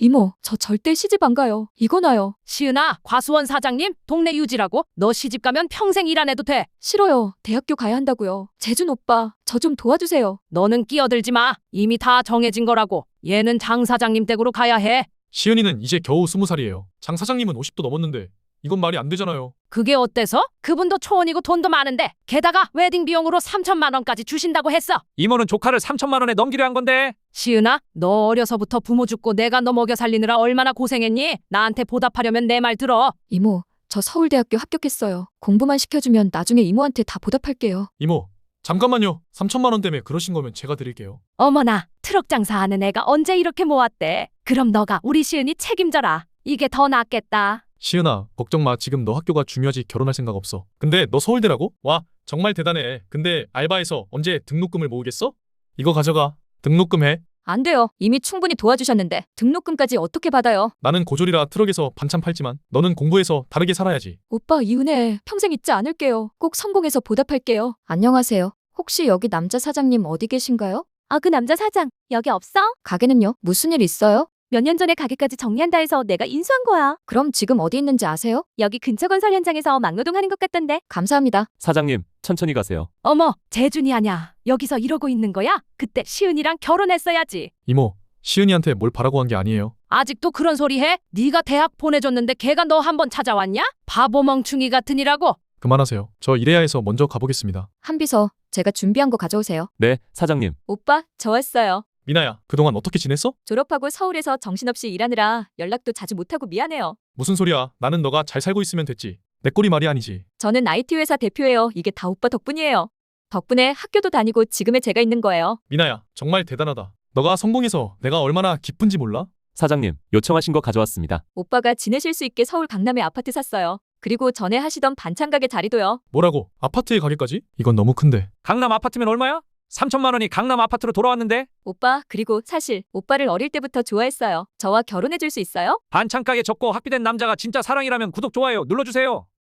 이모, 저 절대 시집 안 가요. 이거나요. 시은아, 과수원 사장님, 동네 유지라고? 너 시집 가면 평생 일 안 해도 돼. 싫어요. 대학교 가야 한다고요. 재준 오빠, 저 좀 도와주세요. 너는 끼어들지 마. 이미 다 정해진 거라고. 얘는 장 사장님 댁으로 가야 해. 시은이는 이제 겨우 스무 살이에요. 장 사장님은 50도 넘었는데 이건 말이 안 되잖아요. 그게 어때서? 그분도 초원이고 돈도 많은데 게다가 웨딩 비용으로 3천만 원까지 주신다고 했어. 이모는 조카를 3천만 원에 넘기려 한 건데 시은아, 너 어려서부터 부모 죽고 내가 너 먹여 살리느라 얼마나 고생했니? 나한테 보답하려면 내 말 들어. 이모, 저 서울대학교 합격했어요. 공부만 시켜주면 나중에 이모한테 다 보답할게요. 이모, 잠깐만요. 3천만 원 때문에 그러신 거면 제가 드릴게요. 어머나, 트럭 장사하는 애가 언제 이렇게 모았대? 그럼 너가 우리 시은이 책임져라. 이게 더 낫겠다. 시은아, 걱정 마. 지금 너 학교가 중요하지 결혼할 생각 없어. 근데 너 서울대라고? 와, 정말 대단해. 근데 알바에서 언제 등록금을 모으겠어? 이거 가져가. 등록금 해. 안 돼요. 이미 충분히 도와주셨는데 등록금까지 어떻게 받아요? 나는 고졸이라 트럭에서 반찬 팔지만 너는 공부해서 다르게 살아야지. 오빠 이 은혜 평생 잊지 않을게요. 꼭 성공해서 보답할게요. 안녕하세요. 혹시 여기 남자 사장님 어디 계신가요? 아, 그 남자 사장, 여기 없어? 가게는요? 무슨 일 있어요? 몇 년 전에 가게까지 정리한다 해서 내가 인수한 거야. 그럼 지금 어디 있는지 아세요? 여기 근처 건설 현장에서 막노동 하는 것 같던데. 감사합니다. 사장님 천천히 가세요. 어머, 재준이 아냐? 여기서 이러고 있는 거야? 그때 시은이랑 결혼했어야지. 이모, 시은이한테 뭘 바라고 한 게 아니에요. 아직도 그런 소리 해? 네가 대학 보내줬는데 걔가 너 한 번 찾아왔냐? 바보 멍충이 같으니라고. 그만하세요. 저 이래야해서 먼저 가보겠습니다. 한비서 제가 준비한 거 가져오세요. 네 사장님. 오빠 저 왔어요. 미나야, 그동안 어떻게 지냈어? 졸업하고 서울에서 정신없이 일하느라 연락도 자주 못하고 미안해요. 무슨 소리야. 나는 너가 잘 살고 있으면 됐지. 내 꼴이 말이 아니지. 저는 IT 회사 대표예요. 이게 다 오빠 덕분이에요. 덕분에 학교도 다니고 지금의 제가 있는 거예요. 미나야, 정말 대단하다. 너가 성공해서 내가 얼마나 기쁜지 몰라? 사장님 요청하신 거 가져왔습니다. 오빠가 지내실 수 있게 서울 강남에 아파트 샀어요. 그리고 전에 하시던 반찬 가게 자리도요. 뭐라고? 아파트에 가기까지? 이건 너무 큰데. 강남 아파트면 얼마야? 3천만 원이 강남 아파트로 돌아왔는데 오빠, 그리고 사실 오빠를 어릴 때부터 좋아했어요. 저와 결혼해 줄 수 있어요? 반찬 가게 접고 학비된 남자가 진짜 사랑이라면 구독 좋아요 눌러주세요.